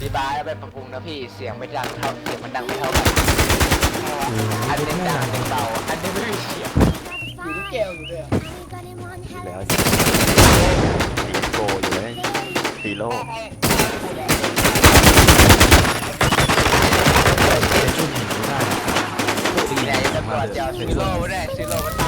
ดีบายเอาไปปรับปรุงนะพี่ เสียงไม่ดังเท่าเสียงมันดังไม่เท่ากันอันนี้ดังเป็นเบาอันนี้ไม่เสียงอยู่ที่เก้วอยู่ด้วยแล้วตีโกอยู่เลยตีโลตีแรงตำวจจะเอาซีโร่ไม่ได้ซีโร่มันตา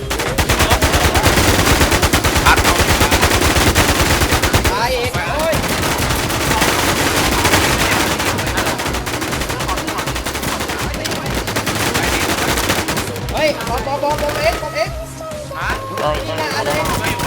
ฮ้ยบอลบอลบอลบเอ็กบอลเอ็กฮะนี่แหละอะ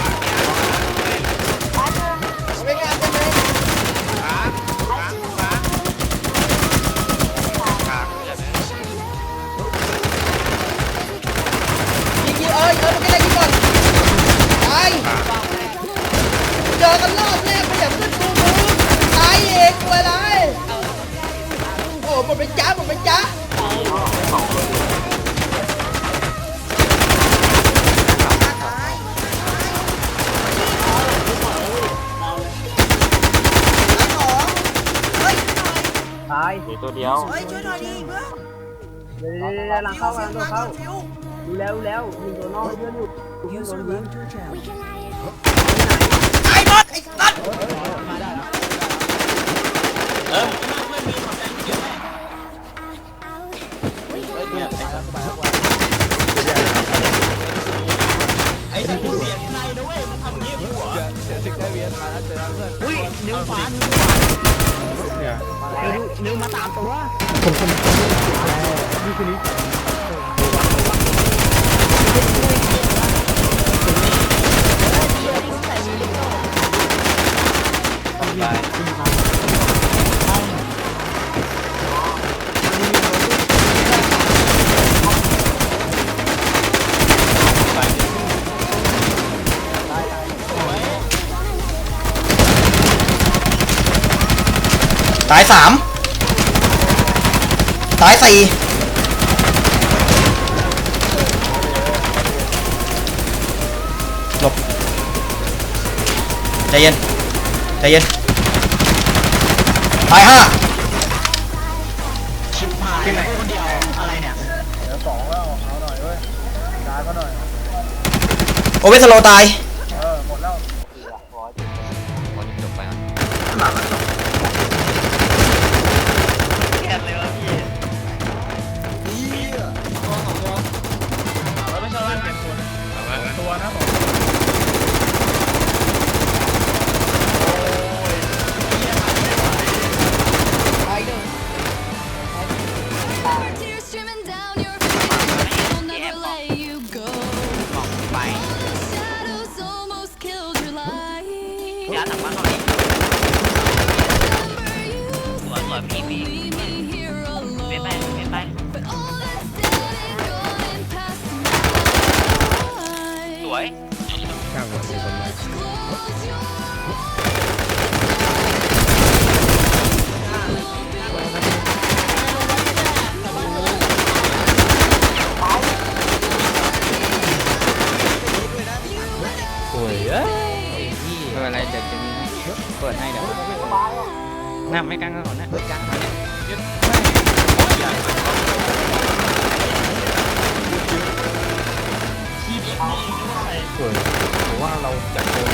ตายมีตัวเดียวเฮ้ยช่วยหน่อยดิเพื่อนเดี๋ยวหลังเข้าหลังเข้าฟิวดูแล้วดูแล้วยิงตัวน้อกเพื่อนอยู่ยิงตัวนี้ We can อุ้ยนิ้วขวาเนี่ยนิ้วนิ้วมาตามตัวผมผมผมนี่คือนี้ไปายสามตายสี่หลบ ใจเย็น ใจเย็น ตายห้าชิบหายคนเดียวอะไรเนี่ยเดี๋ยวสองแล้วเอาหน่อยด้วยตายก็หน่อย โอเวอร์สโลตาย ยาถังบ้านเท่าไหร่สวยสวพี่พี่เว้ยไปไปสวย ช่างมันเป็นมา อะไรเดี๋ยวจะมีเปิดให้เดี๋ยวน้ำไม่กลางก่อนนะกลางสวยผมว่าเราจะโดน